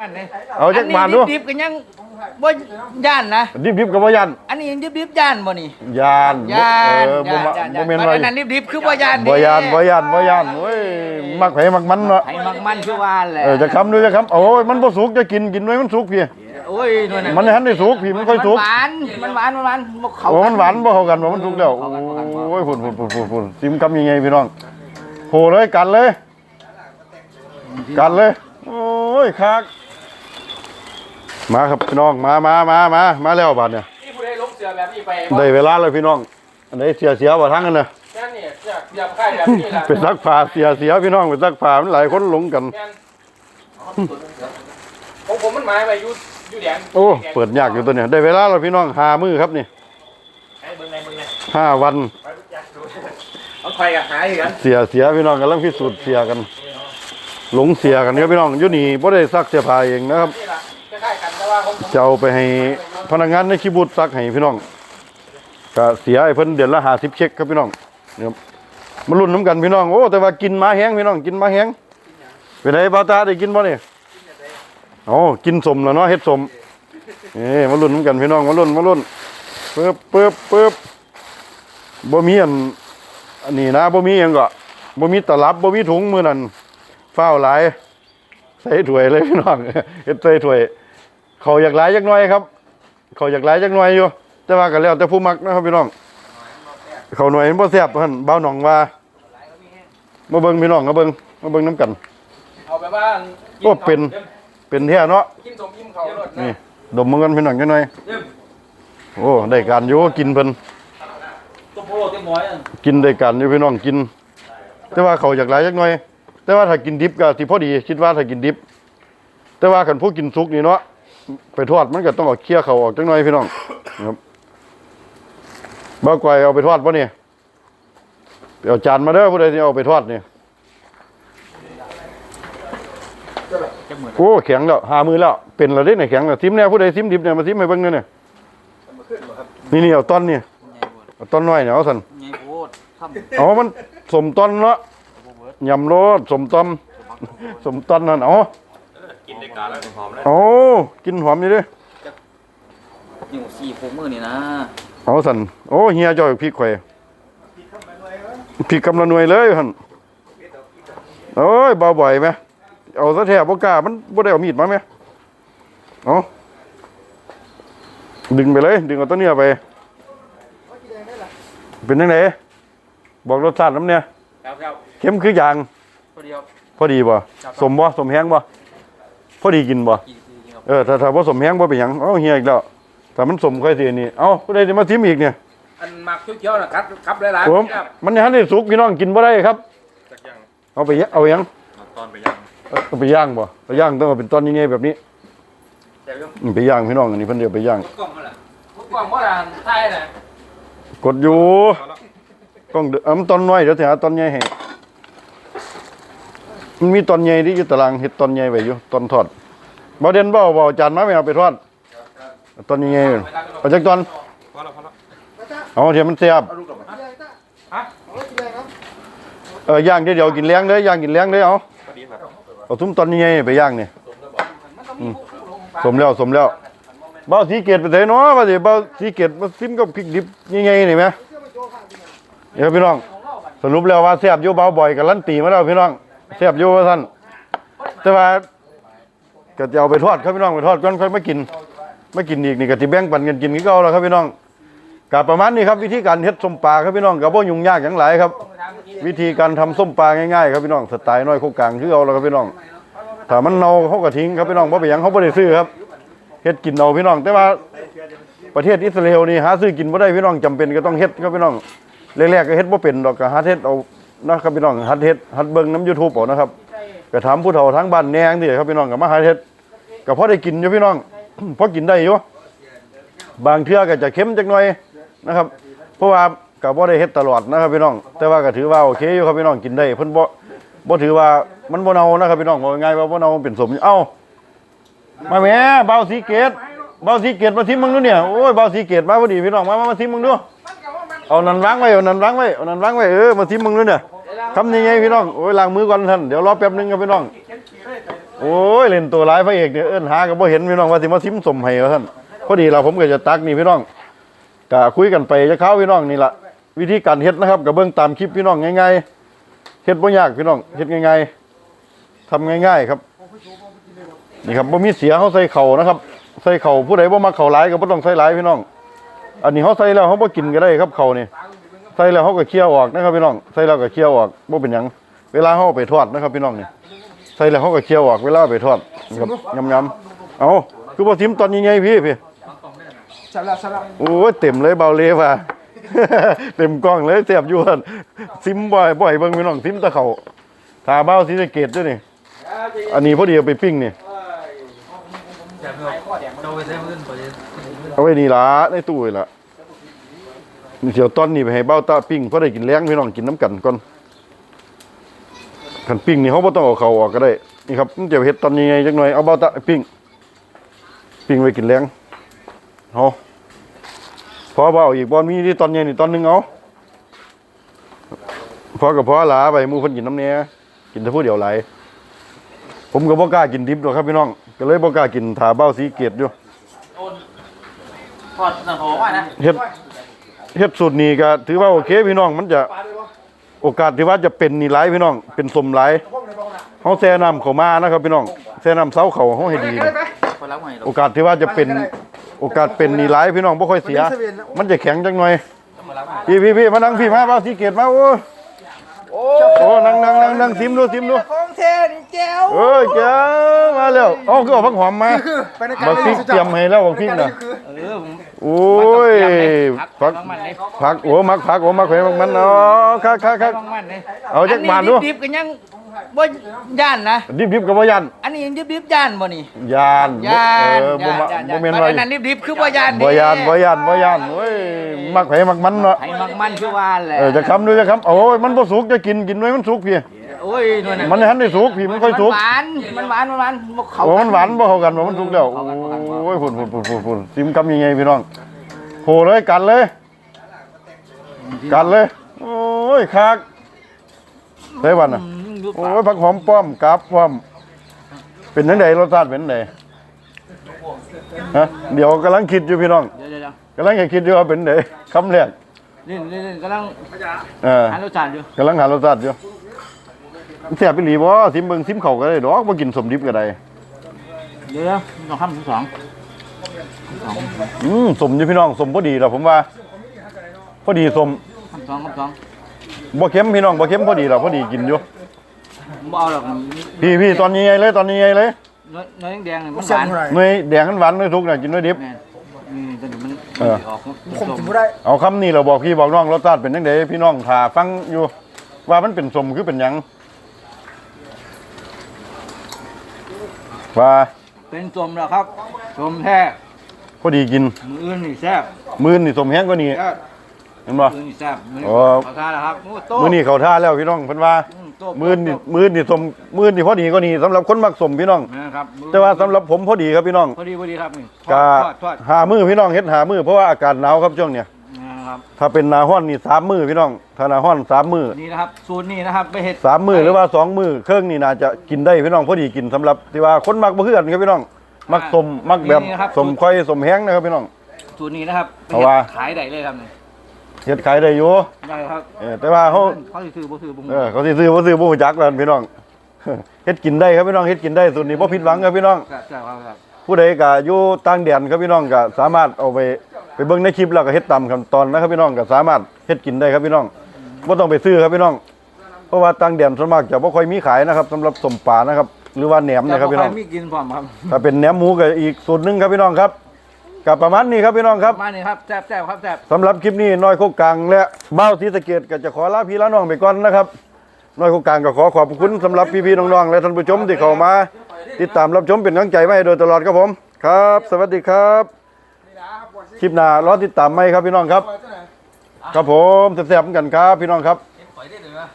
มันเลยเอาจักบาทดู อันนี้ดิบๆก็ยังบ่ย่านนะ ดิบๆกับบ่ยันอันนี้ยังดิบๆย่านบ่นี่ยานย่านเออบ่ย่านมาย่านบ่แม่นอัว่านนั้นดิบๆคือบ่ย่านบ่ยานบ่ยานบ่ยานโอ้ยมักไผมักมันเนาะไผมักมันคือว่าแหละเออจะคำดูจะคำโอ้ยมันบ่สุกจะกินกินไว้มันสุกพี่โอ้ยนั่นน่ะมันให้ทันได้สุกพี่มันค่อยสุก หวานมันหวานมันหวานบ่เข้าโอ้มันหวานบ่เข้ากันบ่มันสุกแล้วเข้ากันเข้ากัน โอ้ยพุ่นพุ่นพุ่นพุ่นพุ่นซิมกำยังไงพี่น้องโหเลยกันเลย กันเลย โอ้ยคัก มาครับพี่น้องมามามามามาแล้วบาดเนี่ยนี่ผู้ใดลงเสือแบบนี้ไปได้เวลาแล้วพี่น้องอันไหนเสียเสียบ่ทั้งกันน่ะแม่นนี่เสือเสือค่ายแบบนี้แหละเป็นซักผ้าเสียเสียพี่น้องเป็นซักผ้ามันหลายคนหลงกัน แม่นของผมมันหมายไปอยู่อยู่แดงโอ้เปิดยากอยู่ตัวเนี่ยได้เวลาแล้วพี่น้องหามือครับนี่ไอ้เบิ่งไงเบิ่งไงห้าวันเอาไฟกับหายกันเสียเสียพี่น้องกำลังพิสูจน์เสียกัน หลงเสียกันครับพี่น้องอยู่นี่บ่ได้ซักเสื้อผ้าเองนะครับ นี่ จะเอาไปให้พนักงานในคิบูตซักให้พี่น้องก็เสียให้เพิ่นเดือนละ50เช็คครับพี่น้องเนี่ยมาลุ้นน้ำกันพี่น้องโอ้แต่ว่ากินมาแห้งพี่น้องกินมาแห้งเป็นไงบ่าตาได้กินบ่นี่โอ้กินสมแล้วเนาะเฮ็ดสมเอ้มาลุ้นน้ำกันพี่น้องมาลุ้นมาลุ้นปึ๊บปึ๊บปึ๊บบ่มีอันอันนี้นะบ่มีหยังก็บ่มีตลับบ่มีถุงมือนั้นฟ้าหลายใส่ถ้วยเลยพี่น้องเฮ็ดใส่ถ้วย เขาอยากหลายจักหน่อยครับ เขาอยากหลายจักหน่อยอยู่ แต่ว่าก็แล้วแต่ผู้มักนะครับพี่น้อง เขาหน่อยมันบ่แซ่บท่านเบาหนองว่ามาเบิ่งพี่น้องมาเบิ่งมาเบิ่งน้ำกัน เอาไปว่าโอ้เป็น เป็นแท้เนาะกินสมอิ่มเขารถนี่นะดมมือกันพี่น้องจักหน่อยเยี่ยมโอ้ได้การอยู่กินเพิ่นตัวโปรเต็มหมอยอะกินได้การอยู่พี่น้องกิน แต่ว่าเขาอยากหลายจักหน่อย แต่ว่าถ้ากินดิบก็สิพอดี คิดว่าถ้ากินดิบ แต่ว่าคันผู้กินสุกนี่เนาะ ไปทอดมันก็ต้องเอาเคี่ยวเขาออกจักหน่อยพี่น้องครับบ่กวเอาไปทอดบ่เนี่ยเอาจานมาเด้อผู้ใดที่เอาไปทอดนี่โอ้แข็งแล้วหามือแล้วเป็นแล้วเด้เนี่ยแข็งแล้วซิมเนี่ยผู้ใดซิมดิบเนี่ยมาซิมให้เบิ่งหน่อยเนี่ยนี่นี่เอาต้นนี่เอาต้นน้อยเนี่ยเอาสันเอามันสมต้นเนาะยำโรดสมต้มสมต้นนั่นเอา กินในการแล้วหอมแล้วโอ้กินหอมอยู่เดิอยู่สี่หกมื้อนี่นะเอาสั่นโอ้เฮียจ่อยพริกไข่อยพริกกำลังหน่วยเลยหั่นโอ้ยเบาบ่อยไหมเอาซะแทบบ่กล้ามันบ่ได้เอามีดมาไหมเอาดึงไปเลย ดึงเอาต้นเนื้อไป เป็นยังไงบอกรสชาติน้ำเนี่ยครับครับเข้มคืออย่าง พอดีครับพอดีบ่ครับสมบ่สมแห้งบ่พ อดีกินบ่กินกินครับเออถ้าถ้าบ่สมแห้งบ่เป็นหยังเอ้าเฮียอีกแล้วถ้ามันสมค่อยสิอันนี่เอ้าผู้ใดจะมาทิมอีกเนี่ยอันหมักเขียวๆนะครับครับหลายผมๆครับมันยังได้สุกพี่น้องกินบ่ได้ครับสักอย่างเอาไปยะเอาหยังตอนไปย่างเอาไปย่างบ่ไปย่างต้องเอาเป็นตอนใหญ่ๆแบบนี้แต่เรื่องอืมไปย่างพี่น้องอันนี้เพิ่นเดี๋ยวไปย่าง กล่องมันล่ะกล่องว่าด่านไทยน่ะกดอยู่ต้องเดเอามันตอนน้อยเดี๋ยวสิหาตอนใหญ่ให้ มันมีตอนใหญ่ที่อยู่ตารางเฮ็ดตอนใหญ่ไว้อยู่ตอนทอดบ่เด่นบ่บ่เอาจานมาไม่เอาไปทอดตอนใหญ่ๆเอาจักตอนพอแล้วพอแล้วเอาเดี๋ยวมันแซ่บเอาลูกกลับมาฮะเออย่างเดี๋ยวเดี๋ยวกินเลี้ยงเด้อย่างกินเลี้ยงเด้อเอาพอดีครับเอาทุ่มตอนนี้ไงไปย่างนี่อืมสมแล้วสมแล้วเบาสีเกตไปเถอะเนาะว่าสิเบาสีเกตมาซิมกับพริกดิบยังไงนี่ไหมเดี๋ยวพี่น้องสรุปแล้วว่าแซ่บอยู่เบาบ่อยกับลั่นตีมาแล้วพี่น้อง แซ่บอยู่ว่าท่านแต่ว่าก็จะเอาไปทอดครับพี่น้องไปทอดก่อนค่อยมากินไมากินอีกนี่ก็สิแบ่งปันกันกินคือเก่าแล้วครับพี่น้องก็ประมาณนี้ครับวิธีการเฮ็ดส้มปลาครับพี่น้องก็บ่ยุ่งยากหยังหลายครับ วิธีการทำส้มปลาง่ายๆครับพี่น้องสไตล์น้อยโคกกลางคือเอาแล้วครับพี่น้องถ้ามันเน่าเขาก็ทิ้งครับพี่น้องเพราะไปยังเขาไม่ได้ซื้อครับเฮ็ดกินเอาพี่น้อง แต่ว่าประเทศอิสราเอลนี่หาซื้อกินบ่ได้พี่น้องจำเป็นก็ต้องเฮ็ดครับพี่น้องแรกๆก็เฮ็ดบ่เป็นดอกก็หาเฮ็ดเอา นะครับพี่น้องหัดเฮ็ดหัดเบิ่งน้ำ YouTube เอานะครับก็ถามผู้เฒ่าทั้งบ้านแนงนี่ครับพี่น้องก็มาหาเฮ็ดก็พอได้กินอยู่พี่น้องพอกินได้อยู่บางเทื่อก็จะเค็มจักหน่อยนะครับ เพราะว่าก็บ่ได้เฮ็ดตลอดนะครับพี่น้อง แต่ว่าก็ถือว่าโอเคอยู่ครับพี่น้องกินได้เพิ่นบ่บ่ถือว่ามันบ่เน่านะครับพี่น้องว่าง่ายว่าบ่เน่าเป็นสมเอ้ามาแหม่เบาสีเกตเบาสีเกตมาทิมมึงดูเนี่ยโอ้ยเบาสีเกตมาพอดีพี่น้องมามาทิมมึงดูเอานันวางไว้เอานันวางไว้เอานันวางไว้เออมาทิมมึงดูเนี่ย ทำยังไงพี่น้องโอ้ยล้างมือก่อนท่านเดี๋ยวรอแป๊บนึงครับพี่น้องโอ้ยเล่นตัวร้ายพระเอกเนี่ยเอิ้นหาก็บ่เห็นพี่น้องว่าสิมาซิมสมให้วท่านพอดีเราผมก็จะตักนี่พี่น้องก็คุยกันไปจะเข้าพี่น้องนี่ละวิธีการเฮ็ดนะครับก็เบิ่งตามคลิปพี่น้องง่ายๆเฮ็ดบ่ยากพี่น้องเฮ็ดง่ายๆทำง่าย ๆ ครับนี่ครับบ่มีเสียเฮาใส่เข่านะครับ ใส่เข่าผู้ใดบ่มักเข่าหลายก็บ่ต้องใส่หลายพี่น้อง อันนี้เฮาใส่แล้วเฮาบ่กินก็ได้ครับเข่านี่ ใส่แล้วเฮาก็เคี่ยวออกนะครับพี่น้องใส่แล้วก็เคี่ยวออกบ่เป็นหยังเวลาเฮาเอาไปทอดนะครับพี่น้องนี่ใส่แล้วเขาก็เคี่ยวออกเวลาเอาไปทอดครับยำๆเอาคือบ่ซิมตอนใหญ่ๆพี่พี่สับละสับละโอ้ยเต็มเลยเบาเลยว่ะ เต็มกล้องเลยเสียบอยู่หั่นซิมบ่อยบ่อยเบิ่งพี่น้องซิมแตะเขาถ้าเบ้าศรีสะเกดด้วยนี่อันนี้พอดีเอาไปปิ้งนี่แซ่บเลยโจไปใช้มือไปเอาไว้นี่ล่ะในตู้นี่ล่ะนี่ เดี๋ยวตอนนี้ไปให้เบ้าตาปิ้งเพราะได้กินแล้งพี่น้องกินน้ำกันก่อนคันปิ้งนี่เขาบ่ต้องเอาเขาออกก็ได้นี่ครับมันจะเฮ็ดตอนยังไงจักหน่อยเอาเบ้าตาปิ้งปิ้งไว้กินแล้งเฮาพอบ่เอาอีกบ่มีที่ตอนใหญ่นี่ตอนหนึงเอาพอกับพอหลาไปหมู่เพิ่นกินน้ำเนี้ยกินแต่ผู้เดียวหลายผมก็บ่กล้ากินดิบหรอกครับพี่น้อง ก็เลยบ่กล้ากินถาเบ้าสีเกตอยู่ทอดหนังหอมอะนะเฮ็ด เฮ็ดสูตรนี้ก็ถือว่าโอเคพี่น้องมันจะโอกาสที่ว่าจะเป็นนี่หลายพี่น้อง เป็นสมหลายเฮาแซ่น้ำเข้ามานะครับพี่น้องแซ่น้ำเซาเข้าเฮาให้ดีนี่พองให้ดีโอกาสที่ว่าจะเป็นโอกาสเป็นนี่หลายพี่น้องบ่ค่อยเสีย มันจะแข็งจังหน่อยพี่พี่พี่มานั่งพี่มาเอาสีเกตมาโอ้โอ้ นั่งนั่งนั่งนั่งซิมดูซิมดู ของแท้นี่แก้วเอ้ยเจ้ามาแล้วเอ๋อคือเอาผักหอมมาไปในการบักพริกเตรียมให้แล้วบักพริกน่ะเออผมโอ้ยพัผักกมันเลยผักโอ้มักผักโอ้มักแขวนมักมันเนาะคักคักคักมันเลยเอาจักบาทดูดิบๆก็ยังบ่ย่านนะดิบดิบกับบ่ยันอันนี้ยังดิบๆย่านบ่นี่ยานย่านเออบ่ย่านมาย่านบ่แม่นย่านว่าอันนั้นดิบๆคือบ่ย่านบ่ยานบ่ยานบ่ยานโอ้ยมักไผมักมันเนาะให้มักมันคือว่าแหละเออจะคำด้วยจะคำโอ้ยมันบ่สุกจะกินกินไว้มันสุกพี่ โอ้ยนู่นน่ะมันให้ทันได้สุกพี่มันค่อยสุกหวานมันหวานมันหวานบ่เข้าโอ้มันหวานบ่เข้ากันบ่มันสุกแล้วเข้ากันเข้ากันโอ้ยพุ่นพุ่นพุ่นพุ่นพุ่นซิมคำยังไงพี่น้องโหเลยกันเลย กันเลย โอ้ยคักใส่วันน่ะอืมดูโอ้ยผักหอมป้อมกับป้อม เป็นจังไดรสชาติเป็นจังไดฮะเดี๋ยวกำลังคิดอยู่พี่น้องเดี๋ยวเดี๋ยวเดี๋ยวกำลังจะคิดอยู่ว่าเป็นจังไดคำแรกนี่นี่นี่กำลังเออหารสชาติอยู่กำลังหารสชาติอยู่ เสียบไปหลีบ่ซิมเบิ่งซิมเขาก็ได้ดอกบ่กินสมดิบก็ได้เดี๋ยวเดี๋ยวสองคำสองอืมสมอยู่พี่น้องสมพอดีแล้วผมว่าพอดีสมคำสองคำสองบ่เค็มพี่น้องบ่เค็มพอดีแล้วพอดีกินอยู่บ่เอาหรอกพี่พี่ตอนนี้ไงเลยตอนนี้ไงเลยเนื้อเนื้อแดงๆนี่มันหเสียบวานเท่าไหร่หน่วยแดงกันหวานหน่วยทุกน่ะกินหน่วยดิบ แม่นนี่ตอนนี้มันเออ ออกผมกินไม่ได้เอาคำนี้เราบอกพี่บอกน้องรสชาติเป็นจังไดพี่น้องถ้าฟังอยู่ ว่ามันเป็นสมคือเป็นหยัง ว่าเป็นสมแล้วครับสมแท้พอดีกิน มืออื่นนี่แซ่บมื้อนี่สมแห้งกว่านี้แซ่บเห็นบ่มืออื่นนี่แซ่บมือโอ้ขอทานแล้วครับโอ้โตมื้อนี้เขาท่าแล้วพี่น้องเพิ่นว่า อืโตมื้อนี่โตมื้อนี่สมมื้อนี่พอดีกว่านี้สำหรับคนมักสมพี่น้อง นะครับมือแต่ว่าสำหรับผมพอดีครับพี่น้องพอดีพอดีครับนี่ทกะอดทอดหามื้อพี่น้องเฮ็ดหามื้อเพราะว่าอากาศหนาวครับช่วงเนี้ยนะ ครับถ้าเป็นหน้าร้อนนี่สามมื้อพี่น้องถ้าหน้าร้อนสามมื้อนี่นะครับสูตรนี้นะครับไปเห็ดสามมื้อหรือว่าสองมื้อเครื่องนี่น่าจะกินได้พี่น้องพอดีกินสำหรับที่ว่าคนมักบ่คือกันครับพี่น้อง มักสมมักแบบสมค่อยสมแห้งนะครับพี่น้อง สูตรนี้นะครับไปเพราะเฮ็ดว่า ขายได้เลยครับนี่เฮ็ดขายได้อยู่ได้ครับเออแต่ว่าเขาเขาสิซื้อบ่ซื้อบ่เออเขาสิซื้อบ่ซื้อบ่รู้จักแล้วพี่น้อง เฮ็ดกินได้ครับพี่น้องเฮ็ดกินได้สูตรนี้บ่ผิดหวังครับพี่น้อง ครับใช่ครับครับผู้ใดก็อยู่ต่างแดนครับพี่น้องก็สามารถเอาไป ไปเบิ่งในคลิปแล้วก็เฮ็ดตามขั้นตอนนะครับพี่น้องก็สามารถเฮ็ดกินได้ครับพี่น้องบ่ต้องไปซื้อครับพี่น้อง เพราะว่าต่างแดนส่วนมากจะบ่ค่อยมีขายนะครับสำหรับสมปลานะครับ หรือว่าแหนมนะครับพี่น้องมีกินพร้อมครับถ้าเป็นแหนมหมูก็อีกสูตรหนึงครับพี่น้องครับก็ประมาณนี้ครับพี่น้องครับมานี่ครับแซ่บแซ่บครับแซ่บสำหรับคลิปนี้น้อยโคกกลางและเบ้าศรีสะเกดก็จะขอลาพี่ลาน้องไปก่อนนะครับน้อยโคกกลางก็ขอขอบคุณสำหรับพี่ๆน้องๆและท่านผู้ชมที่เข้ามา ติดตามรับชมเป็นกำลังใจมาให้โดยตลอดครับผมครับ สวัสดีครับ คลิปหน้ารอติดตามไหมครับพี่น้องครับ ครับผมแซ่บๆกันครับพี่น้องครับปล่อยได้เลยนะ